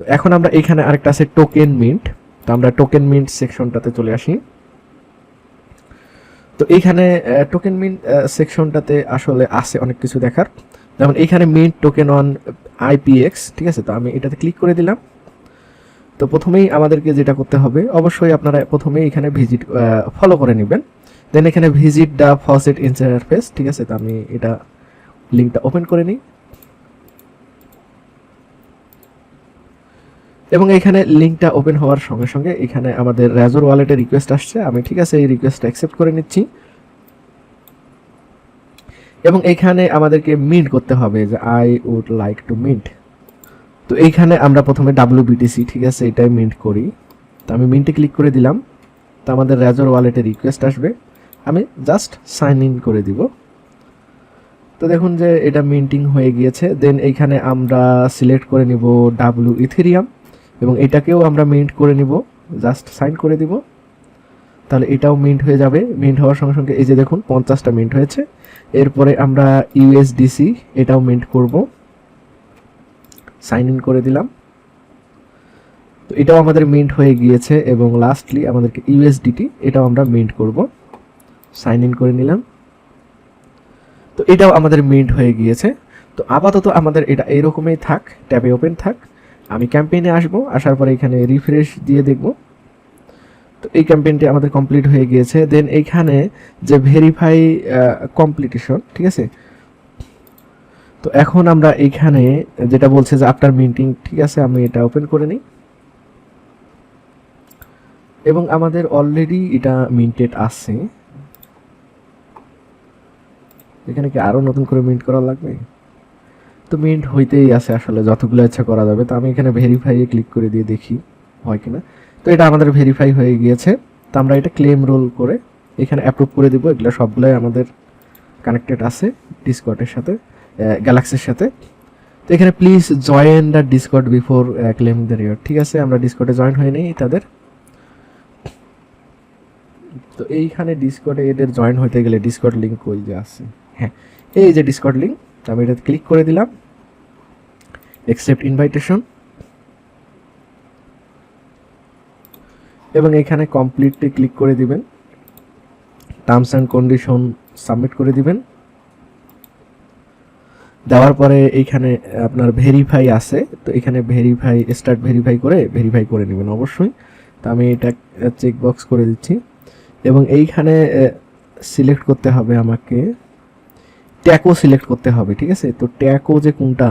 এখন আমরা এখানে আরেকটা আছে টোকেন মিন্ট তো আমরা টোকেন মিন্ট সেকশনটাতে চলে আসি। তো এইখানে টোকেন মিন্ট সেকশনটাতে আসলে আছে অনেক কিছু দেখার। যেমন এইখানে মিন্ট টোকেন অন আইপিএক্স ঠিক আছে? তো আমি এটাতে ক্লিক করে দিলাম। তো প্রথমেই আমাদেরকে যেটা করতে হবে, অবশ্যই আপনারা প্রথমেই এখানে ভিজিট ফলো করে নেবেন। দেন এখানে ভিজিট দ্য ফসেট ইন্টারফেস ঠিক আছে? তো আমি এটা লিঙ্কটা ওপেন করে নিই। এবং এখানে লিঙ্কটা ওপেন হওয়ার সঙ্গে সঙ্গে এখানে আমাদের র্যাজোর ওয়ালেটে রিকোয়েস্ট আসছে। আমি ঠিক আছে, এই রিকোয়েস্টটা অ্যাকসেপ্ট করে নিচ্ছি। এবং এখানে আমাদেরকে মিন্ট করতে হবে যে I would like to mint তো এইখানে আমরা প্রথমে ডাব্লিউ বিটিসি ঠিক আছে, এটাই মিন্ট করি। তো আমি মিন্টে ক্লিক করে দিলাম। তো আমাদের র্যাজোর ওয়ালেটে রিকোয়েস্ট আসবে। আমি জাস্ট সাইন ইন করে দিব। তো দেখুন যে এটা মিন্টিং হয়ে গিয়েছে। দেন এইখানে আমরা সিলেক্ট করে নিব ডাব্লিউ ইথেরিয়াম এবং এটাকেও আমরা মিন্ট করে নিব জাস্ট সাইন করে দিব। তাহলে এটাও মিন্ট হয়ে যাবে। মিন্ট হওয়ার সঙ্গে সঙ্গে এই যে দেখুন, পঞ্চাশটা মিন্ট হয়েছে। এরপরে আমরা ইউএসডিসি এটাও মিন্ট করব। সাইন ইন করে দিলাম। তো এটাও আমাদের মিন্ট হয়ে গিয়েছে এবং লাস্টলি আমাদেরকে ইউএসডিটি এটাও আমরা মিন্ট করব। সাইন ইন করে নিলাম। তো এটাও আমাদের মিন্ট হয়ে গিয়েছে। তো আপাতত আমাদের এটা এরকমই থাক, ট্যাবে ওপেন থাক। আমি ক্যাম্পেইনে আসব, আসার পরে এখানে রিফ্রেশ দিয়ে দেখব। তো এই ক্যাম্পেইনটি আমাদের কমপ্লিট হয়ে গিয়েছে। দেন এইখানে যে ভেরিফাই কমপ্লিটেশন ঠিক আছে? তো এখন আমরা এইখানে যেটা বলছে যে আফটার মিন্টিং ঠিক আছে? আমি এটা ওপেন করে নিই। এবং আমাদের অলরেডি এটা মিন্টেড আছে। এখানে কি আরও নতুন করে মিন্ট করা লাগবে? তো মিন্ট হইতেই আছে আসলে, যতগুলো ইচ্ছা করা যাবে। তো আমি এখানে ভেরিফাইয়ে ক্লিক করে দিয়ে দেখি হয় কিনা। তো এটা আমাদের ভেরিফাই হয়ে গিয়েছে। তো আমরা এটা ক্লেম রোল করে এখানে অ্যাপ্রুভ করে দিব। এগুলো সবগুলোই আমাদের কানেক্টেড আছে ডিসকর্ডের সাথে গ্যালাক্সির সাথে। তো এখানে please join the Discord before claim the reward ঠিক আছে, আমরা ডিসকর্ডে জয়েন হয়ে নেই তাদের। তো এইখানে ডিসকর্ডে এদের জয়েন হতে গেলে ডিসকর্ড লিঙ্ক ওই যে আছে? হ্যাঁ এই যে ডিসকর্ড লিঙ্ক আমি এটা ক্লিক করে দিলাম। অ্যাকসেপ্ট ইনভাইটেশন এবং এখানে কমপ্লিটলি ক্লিক করে দিবেন। টার্মস অ্যান্ড কন্ডিশন সাবমিট করে দিবেন। দেওয়ার পরে এইখানে আপনার ভেরিফাই আছে। তো এখানে ভেরিফাই স্টার্ট ভেরিফাই করে ভেরিফাই করে নেবেন অবশ্যই। তো আমি এটা চেক বক্স করে দিচ্ছি। এবং এইখানে সিলেক্ট করতে হবে আমাকে। ট্যাকো সিলেক্ট করতে হবে, ঠিক আছে? তো ট্যাকো যে কোনটা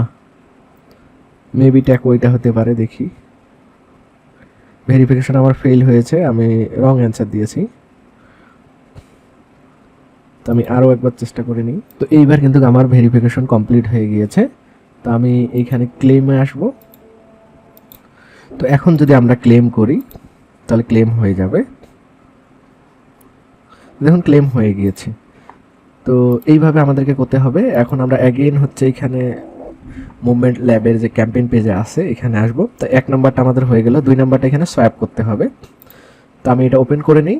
মেবি ট্যাকো এটা হতে পারে, দেখি। ভেরিফিকেশন আমার ফেল হয়েছে, আমি রং অ্যান্সার দিয়েছি। তো আমি আরও একবার চেষ্টা করে নিই। তো এইবার কিন্তু আমার ভেরিফিকেশন কমপ্লিট হয়ে গিয়েছে। তো আমি এইখানে ক্লেমে আসব। তো এখন যদি আমরা ক্লেম করি, তাহলে ক্লেম হয়ে যাবে। দেখুন ক্লেম হয়ে গিয়েছে। তো এইভাবে আমাদেরকে করতে হবে। এখন আমরা অ্যাগেন হচ্ছে এখানে মুভমেন্ট ল্যাবের যে ক্যাম্পেইন পেজে আছে, এখানে আসব। তো এক নাম্বারটা আমাদের হয়ে গেল, দুই নাম্বারটা এখানে সোয়াপ করতে হবে। তো আমি এটা ওপেন করে নিই।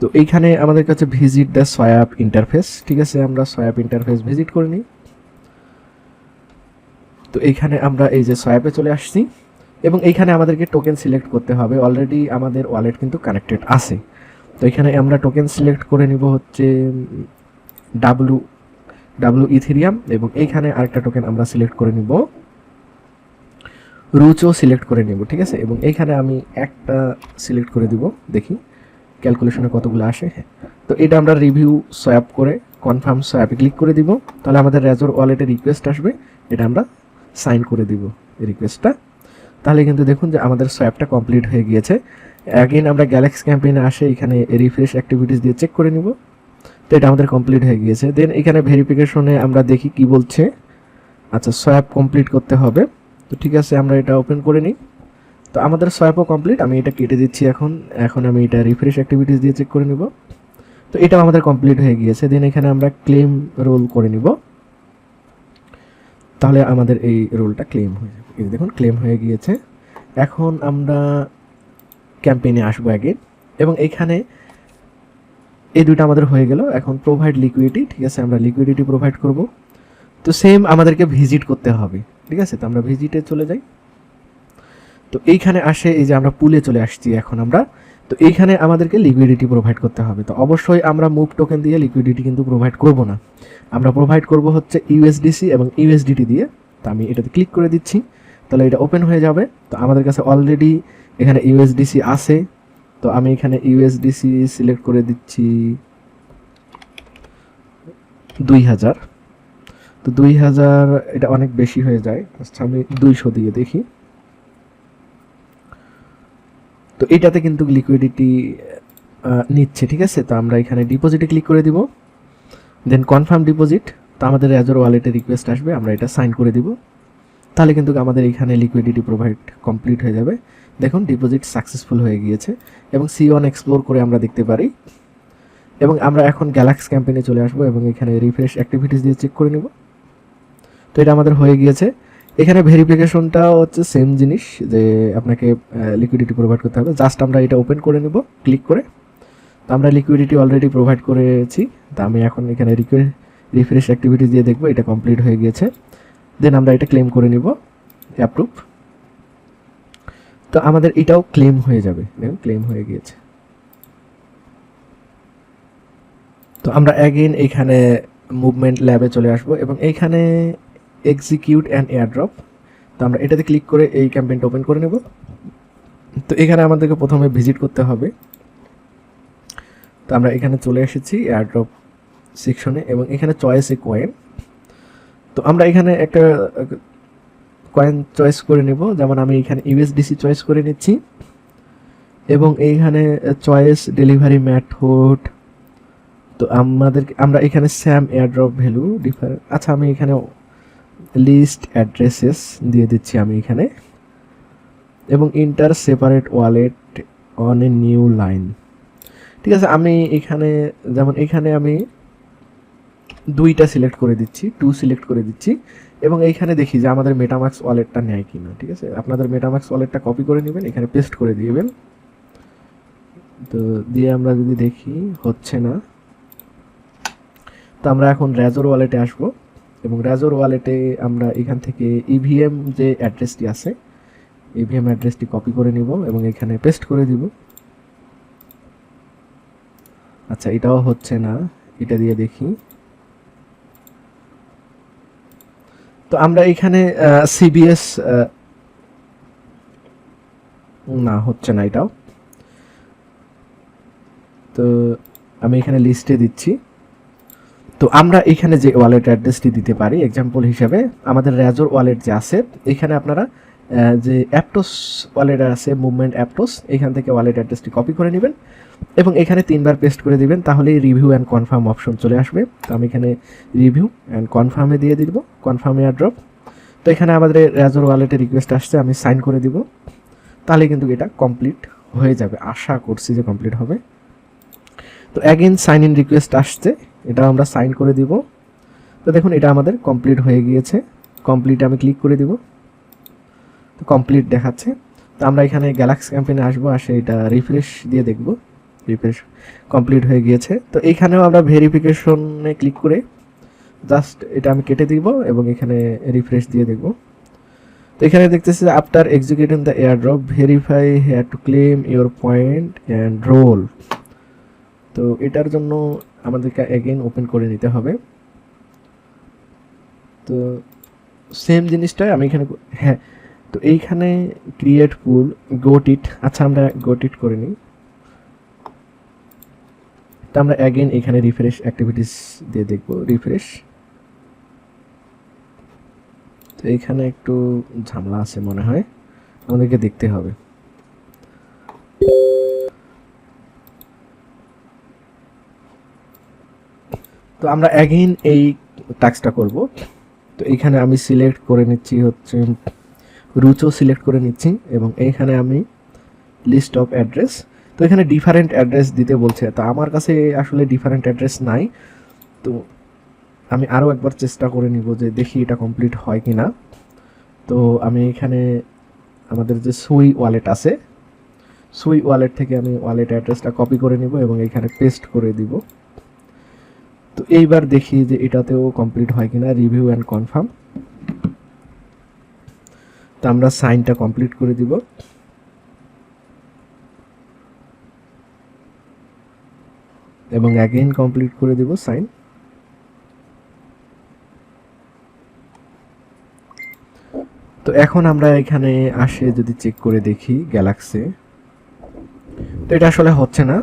তো এইখানে আমাদের কাছে ভিজিট দ্য সোয়াপ ইন্টারফেস ঠিক আছে? আমরা সোয়াপ ইন্টারফেস ভিজিট করে নিই। তো এইখানে আমরা এই যে সোয়াপে চলে আসছি। এবং এইখানে আমাদেরকে টোকেন সিলেক্ট করতে হবে। অলরেডি আমাদের ওয়ালেট কিন্তু কানেক্টেড আছে। তো এখানে আমরা টোকেন সিলেক্ট করে নিব হচ্ছে ডাব্লু ডাব্লু ইথেরিয়াম এবং এইখানে আরেকটা টোকেন আমরা সিলেক্ট করে নিব। রুচও সিলেক্ট করে নেব, ঠিক আছে? এবং এইখানে আমি একটা সিলেক্ট করে দিব, দেখি। ক্যালকুলেশনে কতগুলো আসে? হ্যাঁ। তো এটা আমরা রিভিউ সোয়াপ করে কনফার্ম সোয়াপে ক্লিক করে দিব। তাহলে আমাদের রেজোর ওয়ালেটে রিকোয়েস্ট আসবে, এটা আমরা সাইন করে দিব এই রিকোয়েস্টটা তাহলে কিন্তু দেখুন যে আমাদের সোয়াপটা কমপ্লিট হয়ে গিয়েছে। অ্যাগেন আমরা গ্যালাক্সি ক্যাম্পেইনে আসে, এখানে রিফ্রেশ অ্যাক্টিভিটিস দিয়ে চেক করে নিব। তো এটা আমাদের কমপ্লিট হয়ে গিয়েছে। দেন এখানে ভেরিফিকেশনে আমরা দেখি কি বলছে। আচ্ছা সোয়াপ কমপ্লিট করতে হবে। তো ঠিক আছে, আমরা এটা ওপেন করে নিই। তো আমাদের সোয়াপও কমপ্লিট আমি এটা কেটে দিচ্ছি এখন। এখন আমি এটা রিফ্রেশ অ্যাক্টিভিটিস দিয়ে চেক করে নিব। তো এটাও আমাদের কমপ্লিট হয়ে গিয়েছে। দেন এখানে আমরা ক্লেম রোল করে নিব। তাহলে আমাদের এই রোলটা ক্লেম হয়ে যাবে। দেখুন ক্লেম হয়ে গিয়েছে। এখন আমরা ক্যাম্পেইনে আসব অ্যাগেন এবং এখানে এই দুইটা আমাদের হয়ে গেল। এখন প্রোভাইড লিকুইডিটি ঠিক আছে? আমরা লিকুইডিটি প্রোভাইড করব। তো সেম আমাদেরকে ভিজিট করতে হবে, ঠিক আছে? তো আমরা ভিজিটে চলে যাই। তো এইখানে আসে এই যে আমরা পুলে চলে আসছি এখন আমরা। তো এইখানে আমাদেরকে লিকুইডিটি প্রোভাইড করতে হবে। তো অবশ্যই আমরা মুভ টোকেন দিয়ে লিকুইডিটি কিন্তু প্রোভাইড করব না। আমরা প্রোভাইড করব হচ্ছে ইউএসডিসি এবং ইউএসডিটি দিয়ে। তো আমি এটাতে ক্লিক করে দিচ্ছি। তাহলে এটা ওপেন হয়ে যাবে। তো আমাদের কাছে অলরেডি এখানে ইউএসডিসি আছে। তো আমি এখানে ইউএসডিসি সিলেক্ট করে দিচ্ছি দুই হাজার। তো দুই হাজার এটা অনেক বেশি হয়ে যায়। আমি দুইশো দিয়ে দেখি। তো এটাতে কিন্তু লিকুইডিটি নিচ্ছে, ঠিক আছে? তো আমরা এখানে ডিপোজিটে ক্লিক করে দিব। দেন কনফার্ম ডিপোজিট তো আমাদের অ্যাজোর ওয়ালেটে রিকোয়েস্ট আসবে, আমরা এটা সাইন করে দিব। তাহলে কিন্তু আমাদের এখানে লিকুইডিটি প্রোভাইড কমপ্লিট হয়ে যাবে। দেখুন ডিপোজিট সাকসেসফুল হয়ে গিয়েছে এবং সি ওয়ান এক্সপ্লোর করে আমরা দেখতে পারি। এবং আমরা এখন গ্যালাক্স ক্যাম্পেইনে চলে আসব এবং এখানে রিফ্রেশ অ্যাক্টিভিটিস দিয়ে চেক করে নেব। তো এটা আমাদের হয়ে গিয়েছে। এখানে ভেরিফিকেশনটা হচ্ছে সেম জিনিস যে আপনাকে লিকুইডিটি প্রোভাইড করতে হবে। জাস্ট আমরা এটা ওপেন করে নেব ক্লিক করে। তো আমরা লিকুইডিটি অলরেডি প্রোভাইড করেছি। তা আমি এখন এখানে রিফ্রেশ অ্যাক্টিভিটিস দিয়ে দেখব, এটা কমপ্লিট হয়ে গিয়েছে। দেন আমরা এটা ক্লেম করে নিব অ্যাপ্রুভ তো আমাদের এটাও ক্লেম হয়ে যাবে, দেখুন ক্লেম হয়ে গিয়েছে। তো আমরা অ্যাগেন এখানে মুভমেন্ট ল্যাবে চলে আসব এবং এইখানে এক্সিকিউট অ্যান্ড এয়ারড্রপ তো আমরা এটাতে ক্লিক করে এই ক্যাম্পেইনটা ওপেন করে নেব। তো এখানে আমাদেরকে প্রথমে ভিজিট করতে হবে। তো আমরা এখানে চলে এসেছি এয়ারড্রপ সেকশনে এবং এখানে চয়েস এ কয়েন তো আমরা এখানে একটা কয়েন চয়েস করে নেব। যেমন আমি এখানে ইউএসডিসি চয়েস করে নিচ্ছি। এবং এইখানে চয়েস ডেলিভারি ম্যাথড তো আমাদের আমরা এখানে স্যাম এয়ারড্রপ ভ্যালু ডিফার আচ্ছা আমি এখানে লিস্ট অ্যাড্রেসেস দিয়ে দিচ্ছি আমি এখানে। এবং enter separate wallet on a new line ঠিক আছে, আমি এখানে, যেমন এখানে আমি দুইটা সিলেক্ট করে দিচ্ছি টু সিলেক্ট করে দিচ্ছি। এবং এইখানে দেখি যে আমাদের মেটামাক্স ওয়ালেটটা নেয় কিনা, ঠিক আছে? আপনাদের মেটামাক্স ওয়ালেটটা কপি করে নেবেন, এখানে পেস্ট করে দিবেন। তো দিয়ে আমরা যদি দেখি, হচ্ছে না। তো আমরা এখন র্যাজোর ওয়ালেটে আসব এবং র্যাজোর ওয়ালেটে আমরা এখান থেকে ইভিএম যে অ্যাড্রেসটি আছে ইভিএম অ্যাড্রেসটি কপি করে নিব এবং এখানে পেস্ট করে দিব। আচ্ছা এটাও হচ্ছে না, এটা দিয়ে দেখি। তো আমরা এখানে সিবিএস না, হচ্ছে না এটাও। তো আমি এখানে লিস্টে দিচ্ছি। তো আমরা এখানে যে ওয়ালেট অ্যাড্রেসটি দিতে পারি এক্সাম্পল হিসাবে, আমাদের রেজোর ওয়ালেট যে আছে, এখানে আপনারা যে অ্যাপটোস ওয়ালেট আছে মুভমেন্ট অ্যাপটোস এখান থেকে ওয়ালেট অ্যাড্রেসটি কপি করে নেবেন এবং এখানে তিনবার পেস্ট করে দিবেন, তাহলেই রিভিউ অ্যান্ড কনফার্ম অপশন চলে আসবে। তো আমি এখানে রিভিউ অ্যান্ড কনফার্মে দিয়ে দিব কনফার্ম এয়ারড্রপ তো এখানে আমাদের র্যাজোর ওয়ালেটে রিকোয়েস্ট আসছে, আমি সাইন করে দিব। তাহলে কিন্তু এটা কমপ্লিট হয়ে যাবে। আশা করছি যে কমপ্লিট হবে। তো অ্যাগেন সাইন ইন রিকোয়েস্ট আসছে এটা আমরা সাইন করে দিব। তো দেখুন, এটা আমাদের কমপ্লিট হয়ে গিয়েছে। কমপ্লিট আমি ক্লিক করে দিব। তো কমপ্লিট দেখাচ্ছে। তো আমরা এখানে গ্যালাক্সি ক্যাম্পেইনে আসব, আসে এটা রিফ্রেশ দিয়ে দেখব। রিফ্রেশ কমপ্লিট হয়ে গিয়েছে। তো এইখানেও আমরা ভেরিফিকেশনে ক্লিক করে জাস্ট এটা আমি কেটে দিব এবং এখানে রিফ্রেশ দিয়ে দেখব। তো এখানে দেখতেছি after executing the airdrop verify here to claim your point and role তো এটার জন্য আমাদেরকে এগেইন ওপেন করে নিতে হবে। তো সেম জিনিসটাই আমি এখানে হ্যাঁ তো এইখানে ক্রিয়েট পুল গোট ইট আচ্ছা আমরা গোট ইট করে নিই। তো আমরা অ্যাগেন এখানে রিফ্রেশ অ্যাক্টিভিটিস দিয়ে দেখব রিফ্রেশ তো এখানে একটু ঝামেলা আছে মনে হয়, আমাদেরকে দেখতে হবে। তো আমরা অ্যাগেইন এই টাস্কটা করব। তো এইখানে আমি সিলেক্ট করে নিচ্ছি হচ্ছে রুচও সিলেক্ট করে নিচ্ছি এবং এইখানে আমি লিস্ট অফ অ্যাড্রেস তো এখানে ডিফারেন্ট অ্যাড্রেস দিতে বলছে। তো আমার কাছে আসলে ডিফারেন্ট অ্যাড্রেস নাই। তো আমি আরও একবার চেষ্টা করে নিব যে দেখি এটা কমপ্লিট হয় কি না তো আমি এখানে আমাদের যে সুই ওয়ালেট আছে সুই ওয়ালেট থেকে আমি ওয়ালেট অ্যাড্রেসটা কপি করে নিব এবং এখানে পেস্ট করে দিব। তো এইবার দেখি যে এটাতেও কমপ্লিট হয় কিনা রিভিউ অ্যান্ড কনফার্ম তো আমরা সাইনটা কমপ্লিট করে দিব। এবং অ্যাগেইন কমপ্লিট করে দিব সাইন। তো এখন আমরা এখানে আসে যদি চেক করে দেখি গ্যালাক্সি তো এটা আসলে হচ্ছে না।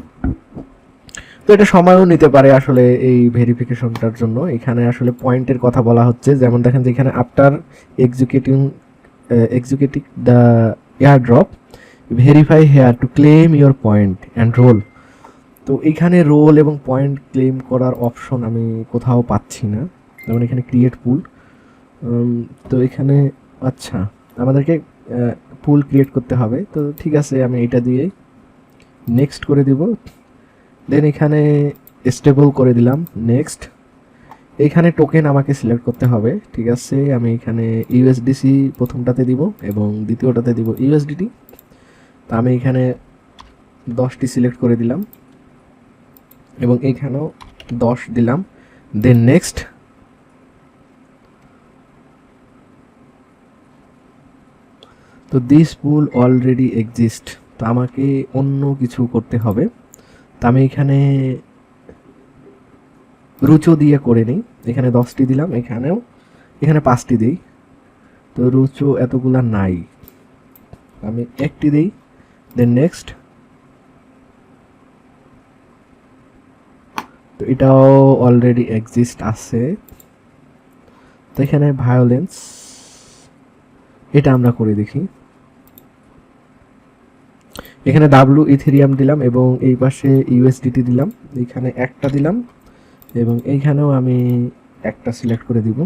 তো এটা সময়ও নিতে পারে আসলে এই ভেরিফিকেশনটার জন্য। এখানে আসলে পয়েন্টের কথা বলা হচ্ছে। যেমন দেখেন যে এখানে after executing executive the airdrop verify here to claim your point and role তো এখানে রোল এবং পয়েন্ট ক্লেম করার অপশন আমি কোথাও পাচ্ছি না। যেমন এখানে ক্রিয়েট পুল তো এখানে আচ্ছা আমাদেরকে পুল ক্রিয়েট করতে হবে। তো ঠিক আছে, আমি এটা দিয়ে নেক্সট করে দিব। দেন এখানে স্টেবল করে দিলাম। নেক্সট এখানে টোকেন আমাকে সিলেক্ট করতে হবে, ঠিক আছে? আমি এখানে ইউএসডিসি প্রথমটাতে দিব এবং দ্বিতীয়টাতে দিব ইউএসডিটি তো আমি এখানে দশটি সিলেক্ট করে দিলাম এবং এখানেও দশ দিলাম। দেন নেক্সট তো দিস পুল অলরেডি এক্সিস্ট তো আমাকে অন্য কিছু করতে হবে। তো আমি এখানে রুচো দিয়ে করে নিই। এখানে দশটি দিলাম, এখানেও, এখানে পাঁচটি দিই। তো রুচো এতগুলা নাই। আমি একটি দিই দেন নেক্সট তো এটাও অলরেডি এক্সিস্ট আছে। তো এখানে ভায়োলেন্স এটা আমরা করে দেখি। এখানে ডাব্লু ইথেরিয়াম দিলাম এবং এই পাশে ইউএসডিটি দিলাম। এখানে একটা দিলাম। এবং এইখানেও আমি একটা সিলেক্ট করে দিব।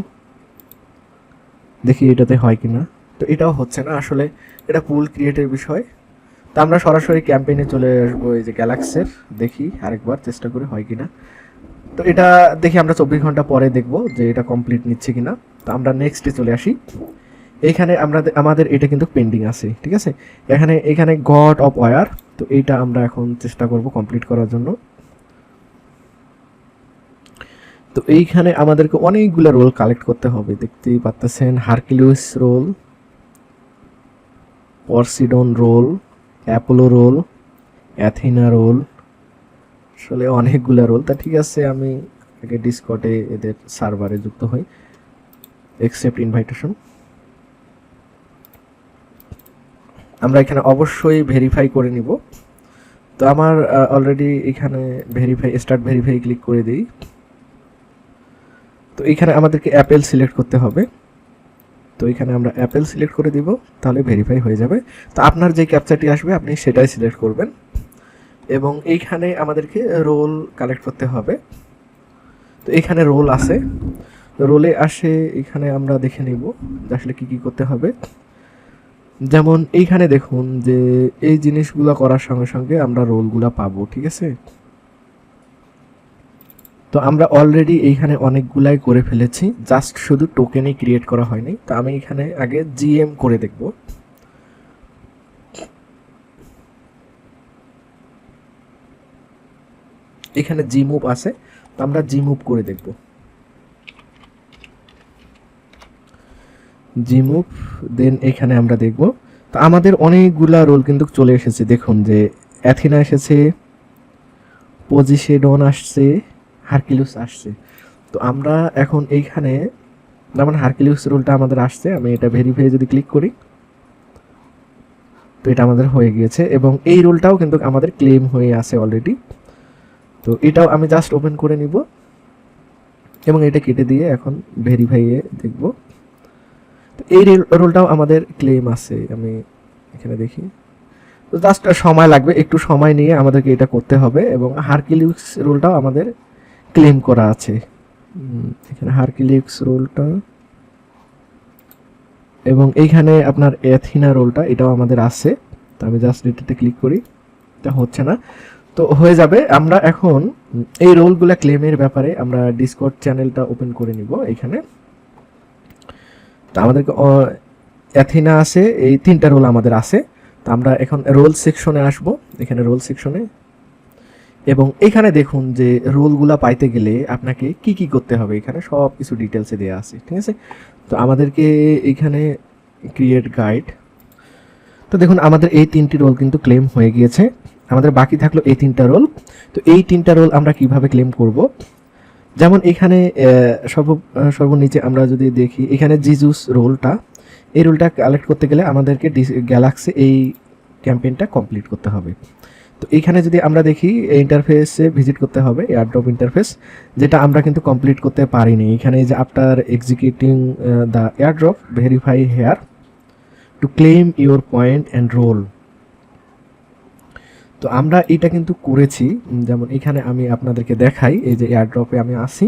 দেখি এটাতে হয় কি না তো এটাও হচ্ছে না, আসলে এটা পুল ক্রিয়েটের বিষয়। তো আমরা সরাসরি ক্যাম্পেইনে চলে আসব এই যে গ্যালাক্সের দেখি আরেকবার চেষ্টা করে হয় কি না তো এটা দেখি আমরা চব্বিশ ঘণ্টা পরে দেখব যে এটা কমপ্লিট নিচ্ছে কিনা। তো আমরা নেক্সটে চলে আসি। এইখানে আমরা আমাদের এটা কিন্তু পেন্ডিং আছে, ঠিক আছে? এখানে এখানে গড অফ ওয়ার তো এইটা আমরা এখন চেষ্টা করব কমপ্লিট করার জন্য। তো এইখানে আমাদেরকে অনেকগুলো রোল কালেক্ট করতে হবে। দেখতেই পাচ্তেছেন Hercules role Poseidon role Apollo role Athena role আসলে অনেকগুলো রোল তা ঠিক আছে, আমি আগে ডিসকটে এদের সার্ভারে যুক্ত হই। একসেপ্ট ইনভাইটেশন আমরা এখানে অবশ্যই ভেরিফাই করে নিব। তো আমার অলরেডি এখানে ভেরিফাই স্টার্ট ভেরিফাই ক্লিক করে দিই। তো এখানে আমাদেরকে অ্যাপেল সিলেক্ট করতে হবে। তো এখানে আমরা অ্যাপেল সিলেক্ট করে দিব, তাহলে ভেরিফাই হয়ে যাবে। তো আপনার যে ক্যাপচারটি আসবে, আপনি সেটাই সিলেক্ট করবেন। এবং এইখানে আমাদেরকে রোল কালেক্ট করতে হবে। তো এখানে রোল আছে। রোলে আসে, এখানে আমরা দেখে নিব আসলে কী কী করতে হবে। যেমন এইখানে দেখুন যে এই জিনিসগুলো করার সঙ্গে সঙ্গে আমরা রোলগুলো পাবো, ঠিক আছে? তো আমরা অলরেডি এইখানে অনেকগুলাই করে ফেলেছি জাস্ট শুধু টোকেনই ক্রিয়েট করা হয়নি, তো আমি এখানে আগে জিএম করে দেখব। এখানে জি মুভ আছে, তো আমরা জি মুভ করে দেখব। জি মুভ দেন এখানে আমরা দেখব। তো আমাদের অনেকগুলা রোল কিন্তু চলে এসেছে, দেখুন যে অ্যাথিনা এসেছে পজিশেডন আসছে হারকিলুস আসছে। তো আমরা এখন এইখানে যেমন হারকিলুস রোলটা আমাদের আসছে, আমি এটা ভেরিফাই যদি ক্লিক করি, তো এটা আমাদের হয়ে গিয়েছে, এবং এই রোলটাও কিন্তু আমাদের ক্লেম হয়ে আছে অলরেডি তো এটাও আমি জাস্ট ওপেন করে নিব, এবং এটা কেটে দিয়ে এখন ভেরিফাইয়ে দেখব। তো এই রোলটাও আমাদের ক্লেম আছে, আমি এখানে দেখি। তো জাস্ট সময় লাগবে, একটু সময় নিয়ে আমাদেরকে এটা করতে হবে, এবং হারকিলিউস রোলটাও আমাদের ক্লেম করা আছে। এখানে হারকিলিক্স রোলটা এবং এইখানে আপনার অ্যাথিনা রোলটা এটাও আমাদের আছে। তো আমি জাস্ট এটাতে ক্লিক করি, এটা হচ্ছে না। তো হয়ে যাবে, আমরা এখন এই রোলগুলো ক্লেমের ব্যাপারে আমরা ডিসকর্ড চ্যানেলটা ওপেন করে নিব এখানে তো আমাদেরকে অ্যাথিনা আছে, এই তিনটা রোল আমাদের আছে। তো আমরা এখন রোল সেকশনে আসব। এখানে রোল সেকশনে এবং এখানে দেখুন যে রোলগুলা পাইতে গেলে আপনাকে কি কি করতে হবে এখানে? সব কিছু ডিটেলসে দেওয়া আছে, ঠিক আছে? তো আমাদেরকে এখানে ক্রিয়েট গাইড তো দেখুন, আমাদের এই তিনটি রোল কিন্তু ক্লেম হয়ে গিয়েছে। আমাদের বাকি থাকল এই তিনটা রোল। তো এই তিনটা রোল আমরা কীভাবে ক্লেম করব? যেমন এখানে সর্ব সর্বনিচে আমরা যদি দেখি, এখানে জিজুস রোলটা। এই রোলটা কালেক্ট করতে গেলে আমাদেরকে গ্যালাক্সি এই ক্যাম্পেইনটা কমপ্লিট করতে হবে। তো এইখানে যদি আমরা দেখি ইন্টারফেসে ভিজিট করতে হবে এয়ারড্রপ ইন্টারফেস যেটা আমরা কিন্তু কমপ্লিট করতে পারিনি। এখানে যে after executing the airdrop verify here to claim your point and role তো আমরা এটা কিন্তু করেছি। যেমন এখানে আমি আপনাদেরকে দেখাই, এই যে এয়ারড্রপে আমি আসি।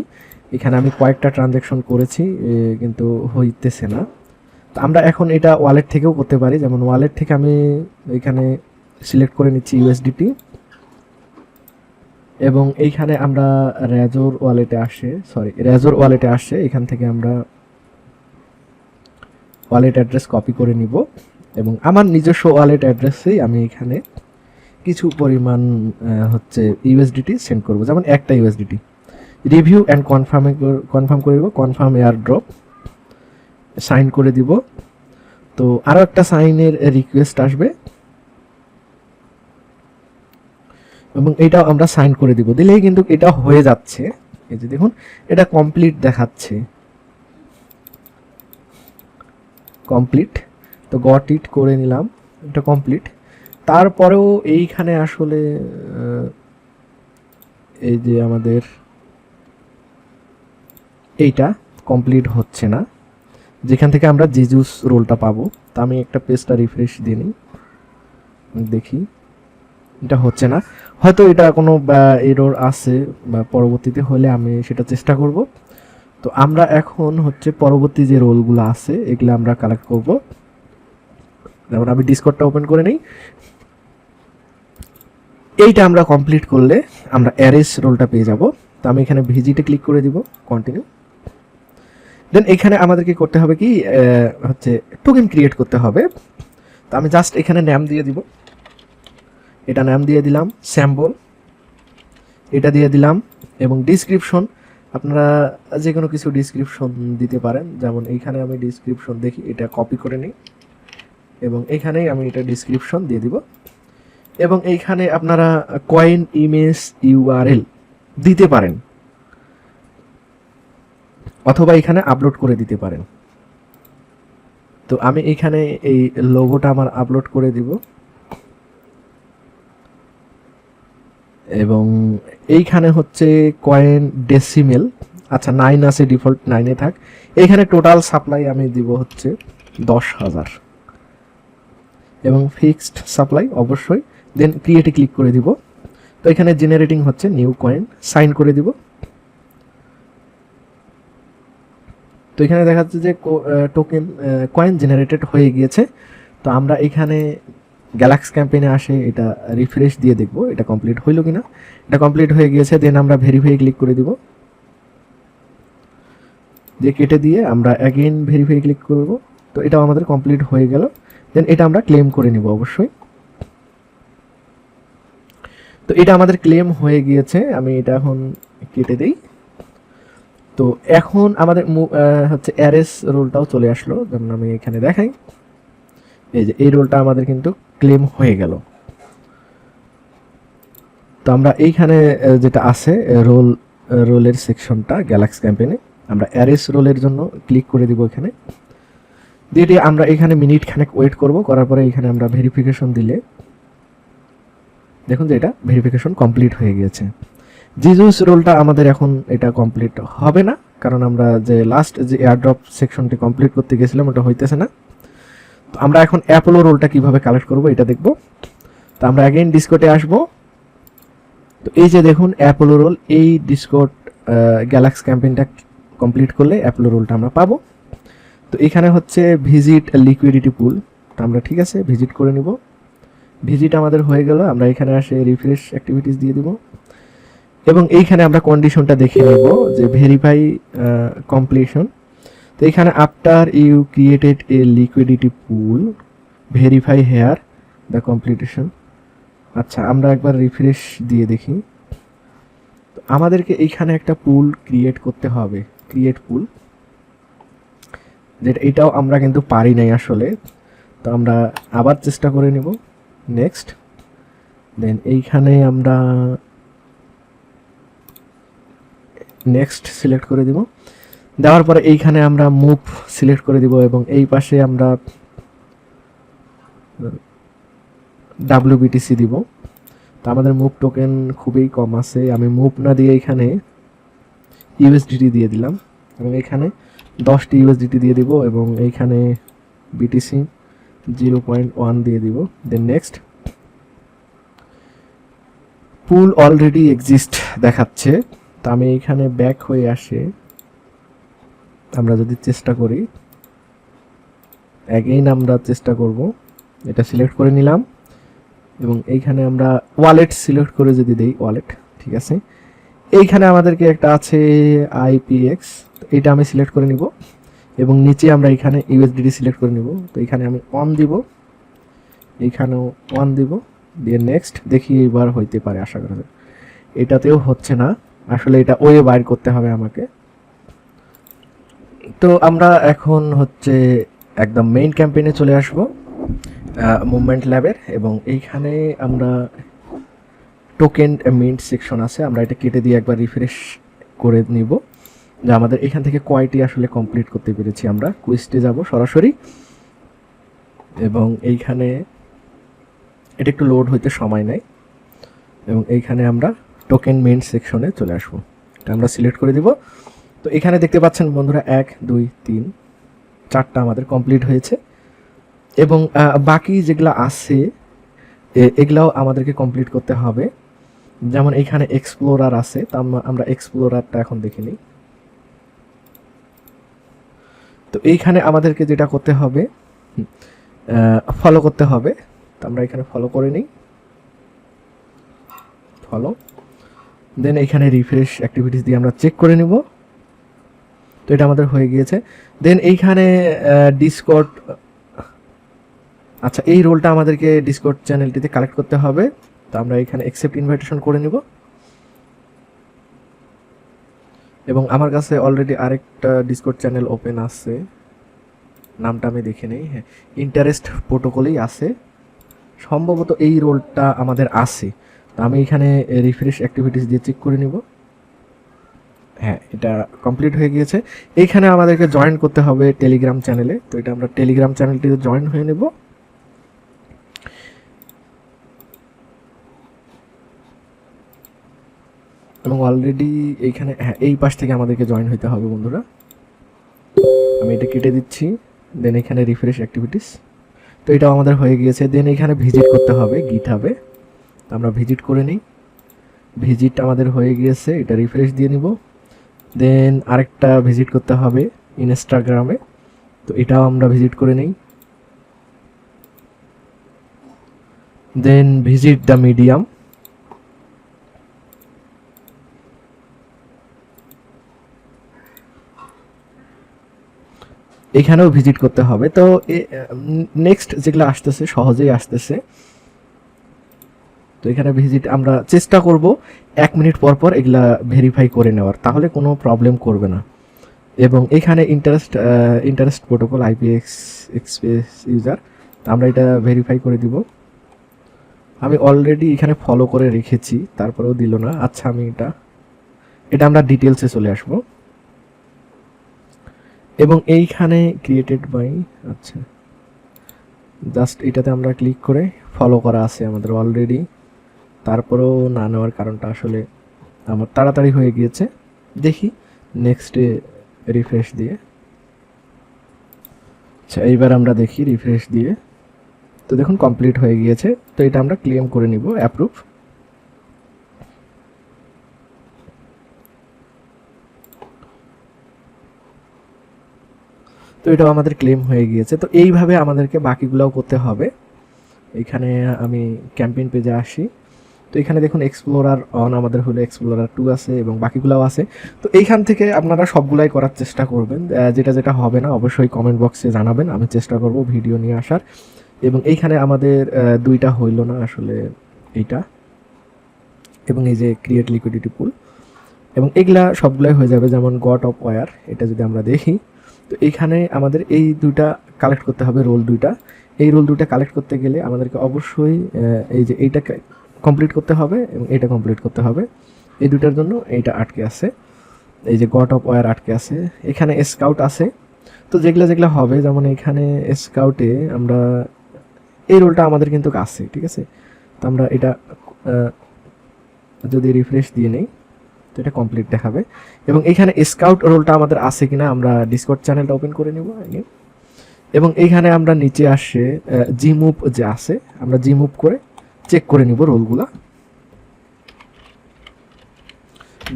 এখানে আমি কয়েকটা ট্রানজ্যাকশন করেছি কিন্তু হইতেছে না। তো আমরা এখন এটা ওয়ালেট থেকেও করতে পারি। যেমন ওয়ালেট থেকে আমি এখানে সিলেক্ট করে নিচ্ছি ইউএসডিটি এবং এইখানে আমরা রেজোর ওয়ালেটে আসে সরি রেজোর ওয়ালেটে আসে, এখান থেকে আমরা ওয়ালেট অ্যাড্রেস কপি করে নিব। এবং আমার নিজস্ব ওয়ালেট অ্যাড্রেসেই আমি এখানে কিছু পরিমাণ হচ্ছে ইউএসডিটি সেন্ড করব। যেমন একটা ইউএসডিটি রিভিউ অ্যান্ড কনফার্মে কনফার্ম করে দিব কনফার্ম এয়ার ড্রপ সাইন করে দিব। তো আরও একটা সাইনের রিকোয়েস্ট আসবে। এবং এটাও আমরা সাইন করে দিব। দিলেই কিন্তু এটা হয়ে যাচ্ছে। এই যে দেখুন, এটা কমপ্লিট দেখাচ্ছে। কমপ্লিট তো গট ইট করে নিলাম। এটা কমপ্লিট তারপরেও এইখানে আসলে এই যে আমাদের এইটা কমপ্লিট হচ্ছে না। যেখান থেকে আমরা জিজুস রোলটা পাবো। তা আমি একটা পেজটা রিফ্রেশ দিয়ে নিই। দেখি। এটা হচ্ছে না। হয়তো এটা কোনো এরর আছে বা পরবর্তীতে হলে আমি সেটা চেষ্টা করব। তো আমরা এখন হচ্ছে পরবর্তী যে রোলগুলো আছে, এগুলো আমরা কালেক্ট করব। যেমন আমি ডিসকর্ডটা ওপেন করে নিই। এইটা আমরা কমপ্লিট করলে আমরা অ্যারেস রোলটা পেয়ে যাব। তো আমি এখানে ভিজিটে ক্লিক করে দিব কন্টিনিউ দেন এখানে আমাদেরকে করতে হবে কি হচ্ছে টোকেন ক্রিয়েট করতে হবে। তো আমি জাস্ট এখানে নাম দিয়ে দিব। এটা নাম দিয়ে দিলাম স্যাম্বল এটা দিয়ে দিলাম এবং ডিসক্রিপশন আপনারা যে কোনো কিছু ডিসক্রিপশন দিতে পারেন। যেমন এইখানে আমি ডিসক্রিপশন দেখি, এটা কপি করে নিই এবং এখানেই আমি এটা ডিসক্রিপশন দিয়ে দিব। এবং এইখানে আপনারা কয়েন ইমেজ ইউআরএল দিতে পারেন অথবা এখানে আপলোড করে দিতে পারেন। তো আমি এখানে এই লোগোটা আমার আপলোড করে দিব। এবং এইখানে হচ্ছে কয়েন ডেসিমেল আচ্ছা নাইন আছে ডিফল্ট নাইনে থাক। এইখানে টোটাল সাপ্লাই আমি দিব হচ্ছে দশ হাজার। এবং ফিক্সড সাপ্লাই অবশ্যই দেন ক্রিয়েটে ক্লিক করে দিব। তো এখানে জেনারেটিং হচ্ছে নিউ কয়েন সাইন করে দিব। তো এখানে দেখা যাচ্ছে যে টোকেন কয়েন জেনারেটেড হয়ে গিয়েছে। তো আমরা এখানে গ্যালাক্স ক্যাম্পেইনে আসে, এটা রিফ্রেশ দিয়ে দেখব, এটা কমপ্লিট হইল কিনা। এটা কমপ্লিট হয়ে গিয়েছে দেন আমরা ভেরিফাই ক্লিক করে দিব। দিয়ে কেটে দিয়ে আমরা অ্যাগেন ভেরিফাই ক্লিক করব। তো এটাও আমাদের কমপ্লিট হয়ে গেল। দেন এটা আমরা ক্লেম করে নিব অবশ্যই। তো এটা আমাদের ক্লেম হয়ে গিয়েছে, আমি এটা এখন কেটে দেই। তো এখন আমাদের হচ্ছে অ্যারেস রোলটাও চলে আসলো, যেমন আমি এখানে দেখাই। এই যে, এই রোলটা আমাদের কিন্তু ক্লেম হয়ে গেল। তো আমরা এইখানে যেটা আছে রোল রোলের সেকশনটা গ্যালাক্স ক্যাম্পেনে আমরা অ্যারেস রোলের জন্য ক্লিক করে দিব এখানে। দিয়ে দিয়ে আমরা এখানে মিনিট খানেক ওয়েট করব, করার পরে এখানে আমরা ভেরিফিকেশন দিলে, দেখুন যে এটা ভেরিফিকেশন কমপ্লিট হয়ে গিয়েছে। জিজুস রোলটা আমাদের এখন এটা কমপ্লিট হবে না, কারণ আমরা যে লাস্ট যে এয়ারড্রপ সেকশনটি কমপ্লিট করতে গেছিলাম, ওটা হইতেছে না। তো আমরা এখন অ্যাপোলো রোলটা কীভাবে কালেক্ট করব এটা দেখব। তো আমরা অ্যাগেন ডিসকোটে আসব। তো এই যে দেখুন অ্যাপোলো রোল এই ডিসকোট গ্যালাক্স ক্যাম্পেইনটা কমপ্লিট করলে অ্যাপোলো রোলটা আমরা পাবো। তো এখানে হচ্ছে ভিজিট লিকুইডিটি পুল তো আমরা ঠিক আছে ভিজিট করে নিব। ভিজিট আমাদের হয়ে গেল, আমরা এখানে আসে রিফ্রেশ অ্যাক্টিভিটিস দিয়ে দিব। এবং এইখানে আমরা কন্ডিশনটা দেখে নেব যে ভেরিফাই কমপ্লিশন তো এখানে after you created a liquidity pool verify here the completion আচ্ছা আমরা একবার রিফ্রেশ দিয়ে দেখি। তো আমাদেরকে এইখানে একটা পুল ক্রিয়েট করতে হবে ক্রিয়েট পুল যেটা এটাও আমরা কিন্তু পারি নাই আসলে। তো আমরা আবার চেষ্টা করে নিব নেক্সট দেন এইখানে আমরা নেক্সট সিলেক্ট করে দিব। দেওয়ার পরে এইখানে আমরা মুভ সিলেক্ট করে দিব এবং এই পাশে আমরা ডাব্লিউবিটিসি দিব। তো আমাদের মুভ টোকেন খুবই কম আছে। আমি মুভ না দিয়ে এখানে ইউএসডিটি দিয়ে দিলাম। এবং এখানে দশটি ইউএসডিটি দিয়ে দিব এবং এইখানে বিটিসি জিরো পয়েন্ট ওয়ান দিয়ে দিব। Then next pool already exist দেখাচ্ছে। তো আমি এখানে ব্যাক হয়ে আসে। আমরা যদি চেষ্টা করি অ্যাগেইন আমরা চেষ্টা করব, এটা সিলেক্ট করে নিলাম, এবং এইখানে আমরা ওয়ালেট সিলেক্ট করে যদি দেই ওয়ালেট ঠিক আছে? এইখানে আমাদেরকে একটা আছে আইপিএক্স এটা আমি সিলেক্ট করে নিব, এবং নিচে আমরা এখানে ইউএসডিডি সিলেক্ট করে নিব, তো এখানে আমি অন দিব এইখানেও অন দিব, দিয়ে নেক্সট দেখি এবার হইতে পারে, আশা করা যায়। এটাতেও হচ্ছে না, আসলে এটা ওয়ে বাইর করতে হবে আমাকে। তো আমরা এখন হচ্ছে একদম মেইন ক্যাম্পেইনে চলে আসব মুভমেন্ট ল্যাবের এবং এইখানে আমরা টোকেন মিন্ট সেকশন আছে, আমরা এটা কেটে দিয়ে একবার রিফ্রেশ করে নিব। যে আমাদের এখান থেকে কয়টি আসলে কমপ্লিট করতে পেরেছি আমরা। কুইস্টে যাব সরাসরি। এবং এইখানে এটা একটু লোড হইতে সময় নেয়। এবং এইখানে আমরা টোকেন মেইন সেকশনে চলে আসব। এটা আমরা সিলেক্ট করে দিব। তো এখানে দেখতে পাচ্ছেন বন্ধুরা, এক, দুই, তিন, চারটা আমাদের কমপ্লিট হয়েছে। এবং বাকি যেগুলো আছে এগুলাও আমাদেরকে কমপ্লিট করতে হবে। যেমন এখানে এক্সপ্লোরার আছে, তা আমরা এক্সপ্লোরারটা এখন দেখে নিই। তো এইখানে আমাদেরকে যেটা করতে হবে ফলো করতে হবে। তো আমরা এখানে ফলো করে নিই। ফলো দেন এখানে রিফ্রেশ অ্যাক্টিভিটিস দিয়ে আমরা চেক করে নিব। তো এটা আমাদের হয়ে গিয়েছে। দেন এইখানে ডিসকর্ড আচ্ছা এই রোলটা আমাদেরকে ডিসকর্ড চ্যানেলটিতে কালেক্ট করতে হবে। তো আমরা এখানে অ্যাকসেপ্ট ইনভাইটেশন করে নিব। এবং আমার কাছে অলরেডি আরেকটা ডিসকর্ড চ্যানেল ওপেন আছে। নামটা আমি দেখে নেই হ্যাঁ। ইন্টারেস্ট প্রোটোকলেই আছে। সম্ভবত এই রোলটা আমাদের আছে। তো আমি এখানে রিফ্রেশ অ্যাক্টিভিটিস দিয়ে চেক করে নিব। হ্যাঁ এটা কমপ্লিট হয়ে গিয়েছে। এইখানে আমাদেরকে জয়েন করতে হবে টেলিগ্রাম চ্যানেলে তো এটা আমরা টেলিগ্রাম চ্যানেলটিতে জয়েন হয়ে নেব। এবং অলরেডি এইখানে হ্যাঁ এই পাশ থেকে আমাদেরকে জয়েন হতে হবে বন্ধুরা। আমি এটা কেটে দিচ্ছি। দেন এখানে রিফ্রেশ অ্যাক্টিভিটিস তো এটাও আমাদের হয়ে গিয়েছে। দেন এখানে ভিজিট করতে হবে গিট হবে আমরা ভিজিট করে নিই। ভিজিট আমাদের হয়ে গিয়েছে। এটা রিফ্রেশ দিয়ে নিব। দেন আরেকটা ভিজিট করতে হবে ইনস্টাগ্রামে তো এটাও আমরা ভিজিট করে নিই। দেন ভিজিট দ্য মিডিয়াম এখানেও ভিজিট করতে হবে। তো নেক্সট যেগুলো আসতেছে, সহজেই আসতেছে। তো এখানে ভিজিট আমরা চেষ্টা করব। এক মিনিট পর পর এগুলা ভেরিফাই করে নেওয়ার। তাহলে কোনো প্রবলেম করবে না। এবং এখানে interest interest protocol IPX express user আমরা এটা ভেরিফাই করে দিব। আমি অলরেডি এখানে ফলো করে রেখেছি, তারপরেও দিল না। আচ্ছা আমি এটা এটা আমরা ডিটেলসে চলে আসব। এবং এইখানে ক্রিয়েটেড বাই আচ্ছা জাস্ট এটাতে আমরা ক্লিক করে ফলো করা আছে আমাদের অলরেডি তারপরেও না নেওয়ার কারণটা আসলে আমার তাড়াতাড়ি হয়ে গিয়েছে। দেখি নেক্সটে রিফ্রেশ দিয়ে। আচ্ছা এইবার আমরা দেখি রিফ্রেশ দিয়ে। তো দেখুন কমপ্লিট হয়ে গিয়েছে। তো এটা আমরা ক্লেম করে নিব অ্যাপ্রুভ তো এটাও আমাদের ক্লেম হয়ে গিয়েছে। তো এইভাবে আমাদেরকে বাকিগুলোও করতে হবে। এখানে আমি ক্যাম্পেইন পেজে আসি। তো এখানে দেখুন এক্সপ্লোরার অন আমাদের হলো এক্সপ্লোরার টু আছে এবং বাকিগুলোও আছে। তো এইখান থেকে আপনারা সবগুলাই করার চেষ্টা করবেন। যেটা যেটা হবে না, অবশ্যই কমেন্ট বক্সে জানাবেন। আমি চেষ্টা করব ভিডিও নিয়ে আসার। এবং এইখানে আমাদের দুইটা হইল না আসলে এইটা। এবং এই যে ক্রিয়েট লিকুইডিটি পুল এবং এগুলা সবগুলাই হয়ে যাবে যেমন গট অফ ওয়ার এটা যদি আমরা দেখি। তো এইখানে আমাদের এই দুইটা কালেক্ট করতে হবে রোল দুইটা। এই রোল দুইটা কালেক্ট করতে গেলে আমাদেরকে অবশ্যই এই যে এইটা কমপ্লিট করতে হবে এবং এটা কমপ্লিট করতে হবে। এই দুটার জন্য এইটা আটকে আছে। এই যে গট অফ ওয়ার আটকে আছে। এখানে স্কাউট আছে। তো যেগুলো যেগুলো হবে, যেমন এখানে স্কাউটে আমরা, এই রোলটা আমাদের কিন্তু আছে, ঠিক আছে? তো আমরা এটা যদি রিফ্রেশ দিয়ে নেই, তো এটা কমপ্লিট দেখাবে। এবং এখানে স্কাউট রোলটা আমাদের আছে কিনা আমরা ডিসকর্ড চ্যানেলটা ওপেন করে নিব এবং এইখানে আমরা নিচে আসে জি মুভ যে আছে, আমরা জি মুভ করে চেক করে নিব রোলগুলা।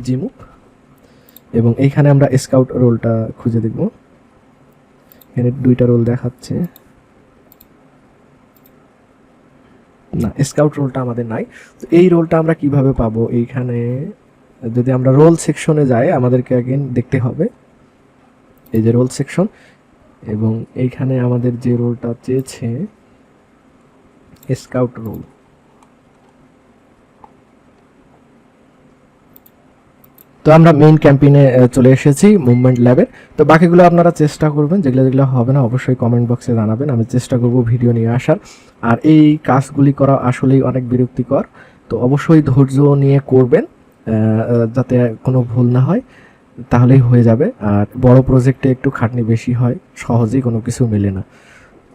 জি মুভ এবং এইখানে আমরা স্কাউট রোলটা খুঁজে দেখব। এখানে দুইটা রোল দেখাচ্ছে। না, স্কাউট রোলটা আমাদের নাই। তো এই রোলটা আমরা কীভাবে পাবো? এইখানে যদি আমরা রোল সেকশনে যাই, আমাদেরকে আগেন দেখতে হবে। এই যে রোল সেকশন। এবং এইখানে আমাদের যে রোলটা চেয়েছে, স্কাউট রোল। তো আমরা মেইন ক্যাম্পেইনে চলে এসেছি মুভমেন্ট ল্যাবের তো বাকিগুলো আপনারা চেষ্টা করবেন, যেগুলো যেগুলো হবে না, অবশ্যই কমেন্ট বক্সে জানাবেন। আমি চেষ্টা করব ভিডিও নিয়ে আসার। আর এই কাজগুলি করা আসলেই অনেক বিরক্তিকর। তো অবশ্যই ধৈর্য নিয়ে করবেন যাতে কোনো ভুল না হয়, তাহলেই হয়ে যাবে। আর বড় প্রজেক্টে একটু খাটনি বেশি হয়, সহজেই কোনো কিছু মেলে না।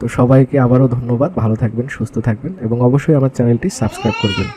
তো সবাইকে আবারও ধন্যবাদ। ভালো থাকবেন, সুস্থ থাকবেন, এবং অবশ্যই আমার চ্যানেলটি সাবস্ক্রাইব করবেন।